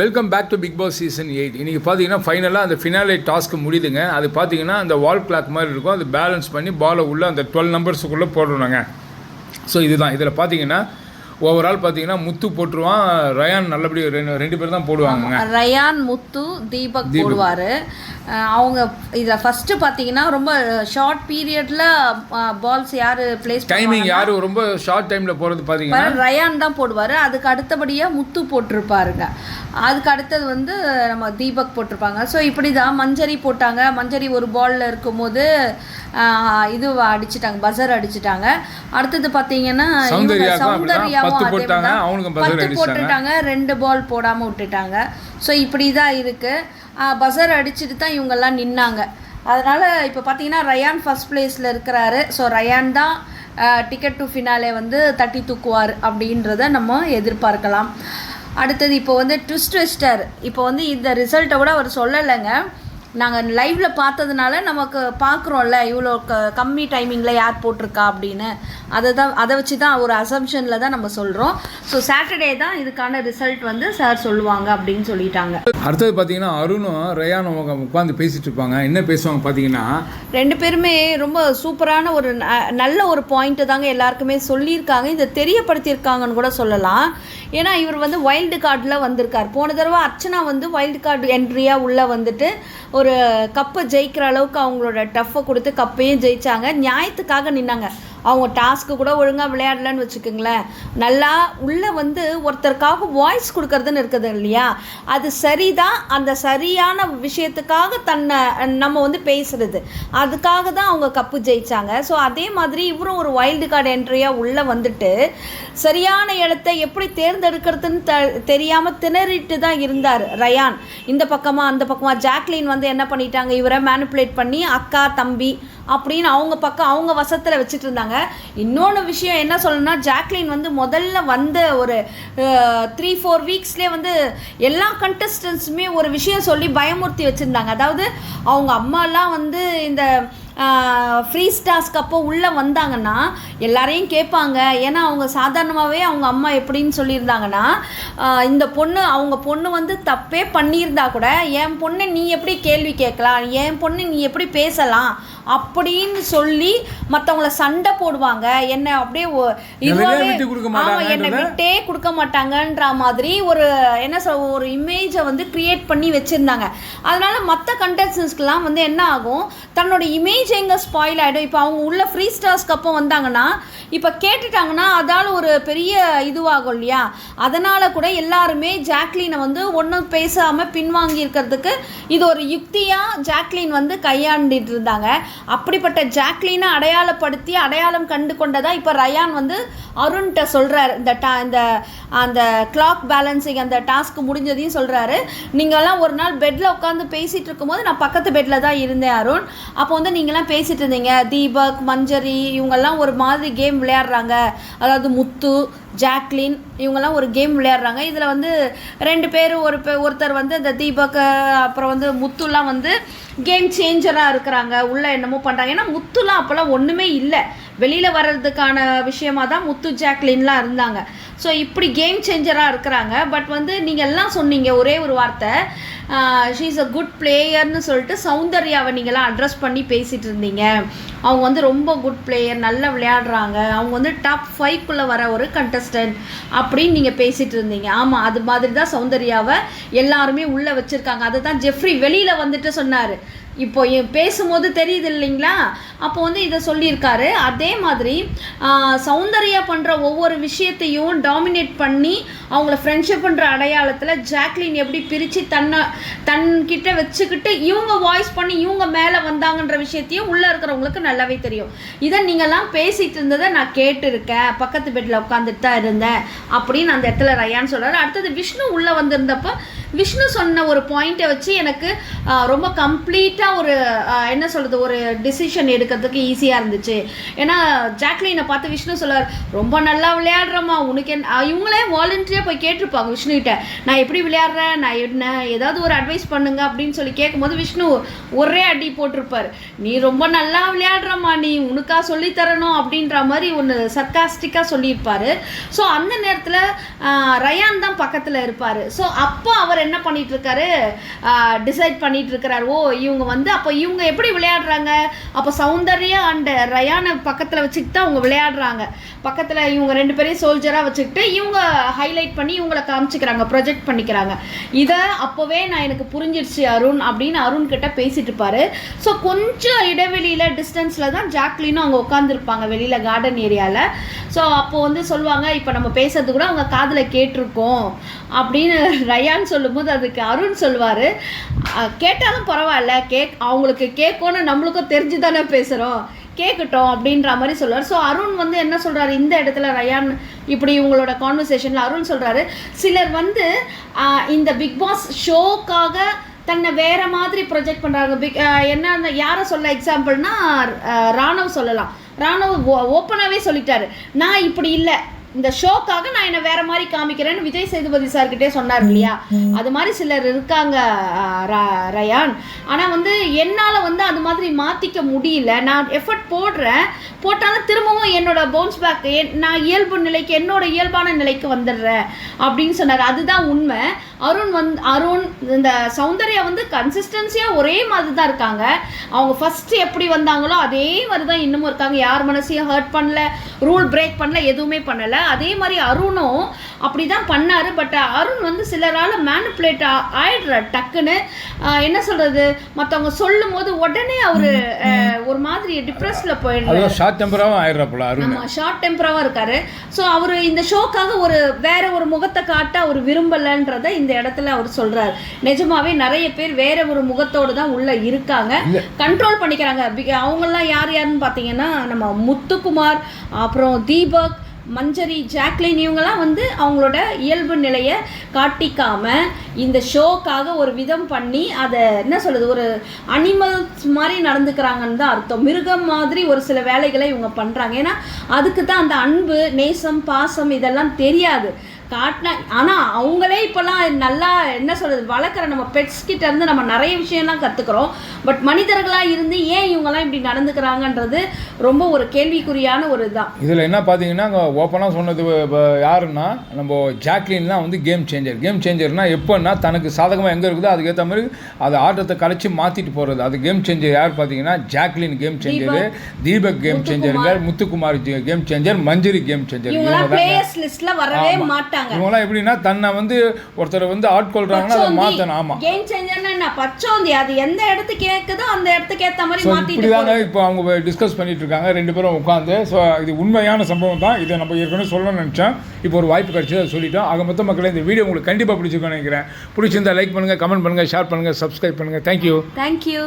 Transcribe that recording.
Welcome back to Bigg Boss season eight இன்றைக்கி பார்த்தீங்கன்னா ஃபைனலாக அந்த ஃபினாலே டாஸ்க் முடியுதுங்க. அது பார்த்தீங்கன்னா அந்த வால் கிளாக் மாதிரி இருக்கும். அது பேலன்ஸ் பண்ணி பாலை உள்ள அந்த டுவெல் நம்பர்ஸுக்குள்ளே போடணுங்க. ஸோ இதுதான். இதில் பார்த்தீங்கன்னா ஓவரால் பார்த்தீங்கன்னா முத்து போட்டுருவான் ரயான் நல்லபடி ரெண்டு பேர் தான் போடுவாங்க ரயான் முத்து தீபக் போடுவார். அவங்க இதில் ஃபஸ்ட்டு பார்த்தீங்கன்னா ரொம்ப ஷார்ட் பீரியடில் பால்ஸ் யார் பிளேஸ் டைமிங் யார் ரொம்ப ஷார்ட் டைமில் போகிறது பார்த்தீங்கன்னா? ரயான் தான் போடுவார். அதுக்கு அடுத்தபடியாக முத்து போட்டிருப்பாருங்க. அதுக்கு அடுத்தது வந்து நம்ம தீபக் போட்டிருப்பாங்க. ஸோ இப்படி தான் மஞ்சரி போட்டாங்க. மஞ்சரி ஒரு பாலில் இருக்கும்போது இது அடிச்சிட்டாங்க பஸர் அடிச்சிட்டாங்க. அடுத்தது பார்த்தீங்கன்னா. சௌந்தர்யாவும் பத்து. போட்டுட்டாங்க ரெண்டு பால் போடாமல் விட்டுட்டாங்க. ஸோ இப்படி தான் இருக்குது பஸர் அடிச்சுட்டு தான் இவங்கெல்லாம் நின்னாங்க. அதனால் இப்போ பார்த்தீங்கன்னா ரயான் ஃபர்ஸ்ட் பிளேஸில் இருக்கிறாரு. ஸோ ரயான் தான் டிக்கெட் டு ஃபினாலே வந்து தட்டி தூக்குவார் அப்படின்றத நம்ம எதிர்பார்க்கலாம். அடுத்தது இப்போ வந்து ட்விஸ்ட் ட்விஸ்டர் இப்போ வந்து இந்த ரிசல்ட்டை கூட அவர் சொல்லலைங்க. நாங்கள் லைவ்ல பார்த்ததுனால நமக்கு பார்க்குறோம்ல இவ்வளோ க கம்மி டைமிங்கில் யார் போட்டிருக்கா அப்படின்னு. அதை தான் அதை வச்சு தான் ஒரு அசம்ஷனில் தான் நம்ம சொல்கிறோம் ஸோ சாட்டர்டே தான் இதுக்கான ரிசல்ட் வந்து சார் சொல்லுவாங்க அப்படின்னு சொல்லிட்டாங்க. அடுத்தது பார்த்தீங்கன்னா அருணும் ரயானும் உட்காந்து பேசிட்டு இருப்பாங்க. என்ன பேசுவாங்க பார்த்தீங்கன்னா ரெண்டு பேருமே ரொம்ப சூப்பரான ஒரு நல்ல ஒரு பாயிண்ட்டு தாங்க எல்லாருக்குமே சொல்லியிருக்காங்க. இதை தெரியப்படுத்தியிருக்காங்கன்னு கூட சொல்லலாம். ஏன்னா இவர் வந்து வைல்டு கார்டில் வந்திருக்கார். போன தடவை அர்ச்சனா வந்து வைல்டு கார்டு என்ட்ரியாக உள்ளே வந்துட்டு ஒரு ஒரு கப்பை ஜெயிக்கிற அளவுக்கு அவங்களோட டஃப்பை கொடுத்து கப்பையும் ஜெயித்தாங்க நியாயத்துக்காக நின்னாங்க. அவங்க டாஸ்க்கு கூட ஒழுங்காக விளையாடலன்னு வச்சுக்கோங்களேன். நல்லா உள்ளே வந்து ஒருத்தருக்காக வாய்ஸ் கொடுக்கறதுன்னு இருக்குது இல்லையா? அது சரிதான் அந்த சரியான விஷயத்துக்காக தன்னை நம்ம வந்து பேசுறது. அதுக்காக தான் அவங்க கப்பு ஜெயித்தாங்க ஸோ அதே மாதிரி இவரும் ஒரு வைல்டு கார்டு என்ட்ரியாக உள்ளே வந்துட்டு சரியான இடத்தை எப்படி தேர்ந்தெடுக்கிறதுன்னு த தெரியாமல் திணறிட்டு தான் இருந்தார் ரயான். இந்த பக்கமாக அந்த பக்கமாக ஜாக்லின் வந்து என்ன பண்ணிட்டாங்க? இவரை மேனிப்புலேட் பண்ணி அக்கா தம்பி அப்படின்னு அவங்க பக்கம் அவங்க வசத்தில் வச்சுட்டு இருந்தாங்க. இன்னொன்று விஷயம் என்ன சொல்லணும்னா ஜாக்லின் வந்து முதல்ல வந்த ஒரு த்ரீ ஃபோர் வீக்ஸ்லேயே வந்து எல்லா கண்டஸ்டன்ஸுமே ஒரு விஷயம் சொல்லி பயமுறுத்தி வச்சுருந்தாங்க. அதாவது அவங்க அம்மாலாம் வந்து இந்த ஃப்ரீ ஸ்டாஸ்க்கு அப்போ உள்ளே வந்தாங்கன்னா எல்லாரையும் கேட்பாங்க. ஏன்னா அவங்க சாதாரணமாகவே அவங்க அம்மா எப்படின்னு சொல்லியிருந்தாங்கன்னா இந்த பொண்ணு அவங்க பொண்ணு வந்து தப்பே பண்ணியிருந்தா கூட என் பொண்ணை நீ எப்படி கேள்வி கேட்கலாம்? என் பொண்ணு நீ எப்படி பேசலாம்? அப்படின்னு சொல்லி மற்றவங்கள சண்டை போடுவாங்க. என்ன அப்படியே இதுவாகவே விட்டு கொடுக்க ஆமா என்னை? விட்டே கொடுக்க மாட்டாங்கன்ற மாதிரி ஒரு என்ன சொல் ஒரு இமேஜை வந்து கிரியேட் பண்ணி வச்சுருந்தாங்க. அதனால மற்ற கண்டஸ்டன்ஸ்க்கெலாம் வந்து என்ன ஆகும்? தன்னோட இமேஜ் எங்கே ஸ்பாயில் ஆகிடும் இப்போ அவங்க உள்ள ஃப்ரீ ஸ்டார்ஸ்க்கு அப்போ வந்தாங்கன்னா இப்போ கேட்டுட்டாங்கன்னா அதால் ஒரு பெரிய இதுவாகும் இல்லையா? அதனால் கூட எல்லாருமே ஜாக்லினை வந்து ஒன்றும் பேசாமல் பின்வாங்கி இருக்கிறதுக்கு இது ஒரு யுக்தியாக ஜாக்லின் வந்து கையாண்டுட்டு இருந்தாங்க. அப்படிப்பட்ட ஜாக்லினை அடையாளப்படுத்தி அடையாளம் கண்டு கொண்டதாக இப்போ ரயான் வந்து அருண்கிட்ட சொல்கிறாரு இந்த டா இந்த அந்த கிளாக் பேலன்சிங் அந்த டாஸ்க் முடிஞ்சதையும் சொல்கிறாரு நீங்கள்லாம் ஒரு நாள் பெட்டில் உட்காந்து பேசிகிட்டு இருக்கும்போது நான் பக்கத்து பெட்டில் தான் இருந்தேன் அருண். அப்போ வந்து நீங்கள் நீங்களாம் பேசிகிட்டு இருந்தீங்க. தீபக் மஞ்சரி இவங்கெல்லாம் ஒரு மாதிரி கேம் விளையாடுறாங்க. அதாவது முத்து ஜாக்லின் இவங்கெல்லாம் ஒரு கேம் விளையாடுறாங்க. இதில் வந்து ரெண்டு பேர் ஒரு ஒருத்தர் வந்து இந்த தீபக் அப்புறம் வந்து முத்துலாம் வந்து கேம் சேஞ்சராக இருக்கிறாங்க. உள்ள என்னமோ பண்ணுறாங்க ஏன்னா முத்துலாம் அப்போல்லாம் ஒன்றுமே இல்லை. வெளியில் வர்றதுக்கான விஷயமா தான் முத்து ஜாக்லின்லாம் இருந்தாங்க. ஸோ இப்படி கேம் சேஞ்சராக இருக்கிறாங்க. பட் வந்து நீங்கள் எல்லாம் சொன்னீங்க ஒரே ஒரு வார்த்தை. ஷீ இஸ் அ குட் பிளேயர்னு சொல்லிட்டு சௌந்தர்யாவை நீங்களாம் அட்ரஸ் பண்ணி பேசிகிட்டு இருந்தீங்க. அவங்க வந்து ரொம்ப குட் பிளேயர் நல்லா விளையாடுறாங்க. அவங்க வந்து டாப் ஃபைவ்க்குள்ளே வர ஒரு கண்டஸ்டன்ட் அப்படின்னு நீங்கள் பேசிகிட்டு இருந்தீங்க. ஆமாம் அது மாதிரி தான் சௌந்தர்யாவை எல்லாருமே உள்ளே வச்சுருக்காங்க. அதை தான் ஜெஃப்ரி வெளியில் வந்துட்டு சொன்னார். இப்போ பேசும்போது தெரியுது இல்லைங்களா? அப்போ வந்து இதை சொல்லியிருக்காரு. அதே மாதிரி சௌந்தர்யா பண்ணுற ஒவ்வொரு விஷயத்தையும் டாமினேட் பண்ணி அவங்கள ஃப்ரெண்ட்ஷிப் பண்ணுற அடையாளத்தில் ஜாக்லின் எப்படி பிரித்து தன்னை தன்கிட்ட வச்சுக்கிட்டு இவங்க வாய்ஸ் பண்ணி இவங்க மேலே வந்தாங்கன்ற விஷயத்தையும் உள்ளே இருக்கிறவங்களுக்கு நல்லாவே தெரியும். இதை நீங்கள்லாம் பேசிகிட்டு இருந்ததை நான் கேட்டிருக்கேன். பக்கத்து பெட்டில் உட்காந்துட்டு தான் இருந்தேன் அப்படின்னு அந்த இடத்துல ரயான்னு சொல்கிறார் அடுத்தது விஷ்ணு உள்ளே வந்திருந்தப்போ விஷ்ணு சொன்ன ஒரு பாயிண்ட்டை வச்சு எனக்கு ரொம்ப கம்ப்ளீட்டாக ஒரு என்ன சொல்கிறது ஒரு டிசிஷன் எடுக்கிறதுக்கு ஈஸியாக இருந்துச்சு. ஏன்னா ஜாக்லினை பார்த்து விஷ்ணு சொல்லார் ரொம்ப நல்லா விளையாடுறம்மா உனக்கு என் இவங்களே வாலண்டியாக போய் கேட்டிருப்பாங்க விஷ்ணுகிட்ட நான் எப்படி விளையாடுறேன்? நான் என்ன? ஏதாவது ஒரு அட்வைஸ் பண்ணுங்க அப்படின்னு சொல்லி கேட்கும்போது விஷ்ணு ஒரே அடி போட்டிருப்பார். நீ ரொம்ப நல்லா விளையாடுறம்மா நீ உனக்கா சொல்லித் தரணும் அப்படின்ற மாதிரி ஒன்று சர்க்காஸ்டிக்காக சொல்லியிருப்பார். ஸோ அந்த நேரத்தில் ரயான் தான் பக்கத்தில் இருப்பார். ஸோ அப்போ அவர் அவர் என்ன பண்ணிட்டு இருக்காரு டிசைட் பண்ணிட்டு இருக்கிறாரு ஓ இவங்க வந்து அப்போ இவங்க எப்படி விளையாடுறாங்க? அப்போ சௌந்தர்யா அண்ட் ரயானை பக்கத்தில் வச்சுக்கிட்டு தான் அவங்க விளையாடுறாங்க. பக்கத்தில் இவங்க ரெண்டு பேரையும் சோல்ஜராக வச்சுக்கிட்டு இவங்க ஹைலைட் பண்ணி இவங்களை காமிச்சிக்கிறாங்க ப்ரொஜெக்ட் பண்ணிக்கிறாங்க. இதை அப்போவே நான் எனக்கு புரிஞ்சிடுச்சு அருண் அப்படின்னு அருண் கிட்ட பேசிட்டு இருப்பாரு. ஸோ கொஞ்சம் இடைவெளியில் டிஸ்டன்ஸில் தான் ஜாக்லினும் அவங்க உட்காந்துருப்பாங்க வெளியில் கார்டன் ஏரியாவில் ஸோ அப்போ வந்து சொல்லுவாங்க இப்போ நம்ம பேசுறது கூட அவங்க காதில் கேட்டிருக்கோம் அப்படின்னு ரயான் சொல்லும்போது அதுக்கு அருண் சொல்லுவார் கேட்டாலும் பரவாயில்ல கேக் அவங்களுக்கு கேட்கணும்னு நம்மளுக்கும் தெரிஞ்சு தானே பேசுகிறோம் கேட்கட்டும் அப்படின்ற மாதிரி சொல்லுவார். ஸோ அருண் வந்து என்ன சொல்கிறாரு இந்த இடத்துல ரயான் இப்படி இவங்களோட கான்வர்சேஷனில் அருண் சொல்கிறாரு சிலர் வந்து இந்த பிக் பாஸ் ஷோக்காக தன்னை வேறு மாதிரி ப்ரொஜெக்ட் பண்ணுறாங்க பிக் என்ன யாரை சொல்ல எக்ஸாம்பிள்னா ராணவ் சொல்லலாம். ராணவ் ஓப்பனாகவே சொல்லிட்டாரு நான் இப்படி இல்லை இந்த ஷோக்காக நான் என்ன வேற மாதிரி காமிக்கிறேன்னு விஜய் சேதுபதி சார்கிட்டே சொன்னார் இல்லையா? அது மாதிரி சிலர் இருக்காங்க ரயான். ஆனால் வந்து என்னால் வந்து அது மாதிரி மாற்றிக்க முடியல. நான் எஃபர்ட் போடுறேன். போட்டாலும் திரும்பவும் என்னோட பவுன்ஸ் பேக் நான் இயல்பு நிலைக்கு என்னோட இயல்பான நிலைக்கு வந்துடுறேன் அப்படின்னு சொன்னார். அதுதான் உண்மை. அருண் வந்து அருண் இந்த சௌந்தர்யா வந்து கன்சிஸ்டன்சியாக ஒரே மாதிரி தான் இருக்காங்க. அவங்க ஃபஸ்ட்டு எப்படி வந்தாங்களோ அதே மாதிரி தான் இன்னமும் இருக்காங்க. யார் மனசையும் ஹர்ட் பண்ணல ரூல் பிரேக் பண்ணல எதுவுமே பண்ணலை. அதே மாதிரி அருணும் அப்படி தான் பண்ணார். பட் அருண் வந்து சிலரால் மேனிப்புலேட் ஆயிடுற டக்குன்னு. என்ன சொல்கிறது மற்றவங்க சொல்லும் போது உடனே அவரு ஒரு மாதிரி டிப்ரெஸ்ல போயிடுறாரு. ஷார்ட் டெம்பராகவும் ஆயிடுறாப்புல அருண். ஷார்ட் டெம்பராகவும் இருக்காரு. ஸோ அவர் இந்த ஷோக்காக ஒரு வேற ஒரு முகத்தை காட்ட அவர் விரும்பலன்றத இந்த இடத்துல அவர் சொல்றாரு. நிஜமாவே நிறைய பேர் வேற ஒரு முகத்தோடு தான் உள்ள இருக்காங்க. கண்ட்ரோல் பண்ணிக்கிறாங்க. அவங்கெல்லாம் யார் யாருன்னு பார்த்தீங்கன்னா நம்ம முத்துக்குமார் அப்புறம் தீபக் மஞ்சரி ஜாக்லின் இவங்கெல்லாம் வந்து அவங்களோட இயல்பு நிலையை காட்டிக்காம இந்த ஷோக்காக ஒரு விதம் பண்ணி அதை என்ன சொல்கிறது ஒரு அனிமல்ஸ் மாதிரி நடந்துக்கிறாங்கன்னு தான் அர்த்தம். மிருகம் மாதிரி ஒரு சில வேலைகளை இவங்க பண்ணுறாங்க ஏன்னா அதுக்கு தான் அந்த அன்பு நேசம் பாசம் இதெல்லாம் தெரியாது. காட்டினா ஆனால் அவங்களே இப்போல்லாம் நல்லா என்ன சொல்கிறது வளர்க்குற நம்ம பெட்ஸ் இருந்து நம்ம நிறைய விஷயம்லாம் கற்றுக்குறோம் பட் மனிதர்களாக இருந்து ஏன் இவங்கெல்லாம் இப்படி நடந்துக்கிறாங்கன்றது ரொம்ப ஒரு கேள்விக்குறியான ஒரு இதுதான் இதில் என்ன பார்த்தீங்கன்னா ஓப்பனாக சொன்னது இப்ப யாருன்னா நம்ம ஜாக்லின் தான் வந்து கேம் சேஞ்சர் கேம் சேஞ்சர்னா எப்போன்னா தனக்கு சாதகமாக எங்கே இருக்குதோ அதுக்கேற்ற மாதிரி அது ஆட்டத்தை கழிச்சு மாற்றிட்டு போகிறது அது கேம் சேஞ்சர் யார் பார்த்தீங்கன்னா Jacqueline game changer Deepak. Game சேஞ்சருங்க Muthukumar. Game changer Manjari game changer இவங்கெல்லாம் இவங்க பிளேயர்ஸ் லிஸ்ட்ல வரவே மாட்டாங்க இவங்களாம் எப்படின்னா தன்னை வந்து ஒருத்தரை வந்து ஆட்கொள்றாங்கன்னா அதை மாற்றணும் ஆமாம் கேம் சேஞ்சர்னா என்ன? பச்சோந்தி. அது எந்த இடத்துக்கு கேக்குதோ அந்த இடத்துக்கு ஏத்த மாதிரி மாத்திட்டு தாங்க இப்போ அவங்க டிஸ்கஸ் பண்ணிட்டு இருக்காங்க ரெண்டு பேரும் உட்காந்து ஸோ இது உண்மையான சம்பவம் தான். இதை நம்ம ஏற்கனவே சொல்லணும்னு நினச்சோம் இப்போ ஒரு வாய்ப்பு கிடைச்சது அதை சொல்லிட்டோம். ஆக மொத்த மக்களே இந்த வீடியோ உங்களுக்கு கண்டிப்பாக பிடிச்சிருக்கோன்னு நினைக்கிறேன். பிடிச்சிருந்தா லைக் பண்ணுங்கள் கமெண்ட் பண்ணுங்கள் ஷேர் பண்ணுங்கள் சப்ஸ்கிரைப் பண்ணுங்கள் தேங்க்யூ தேங்க்யூ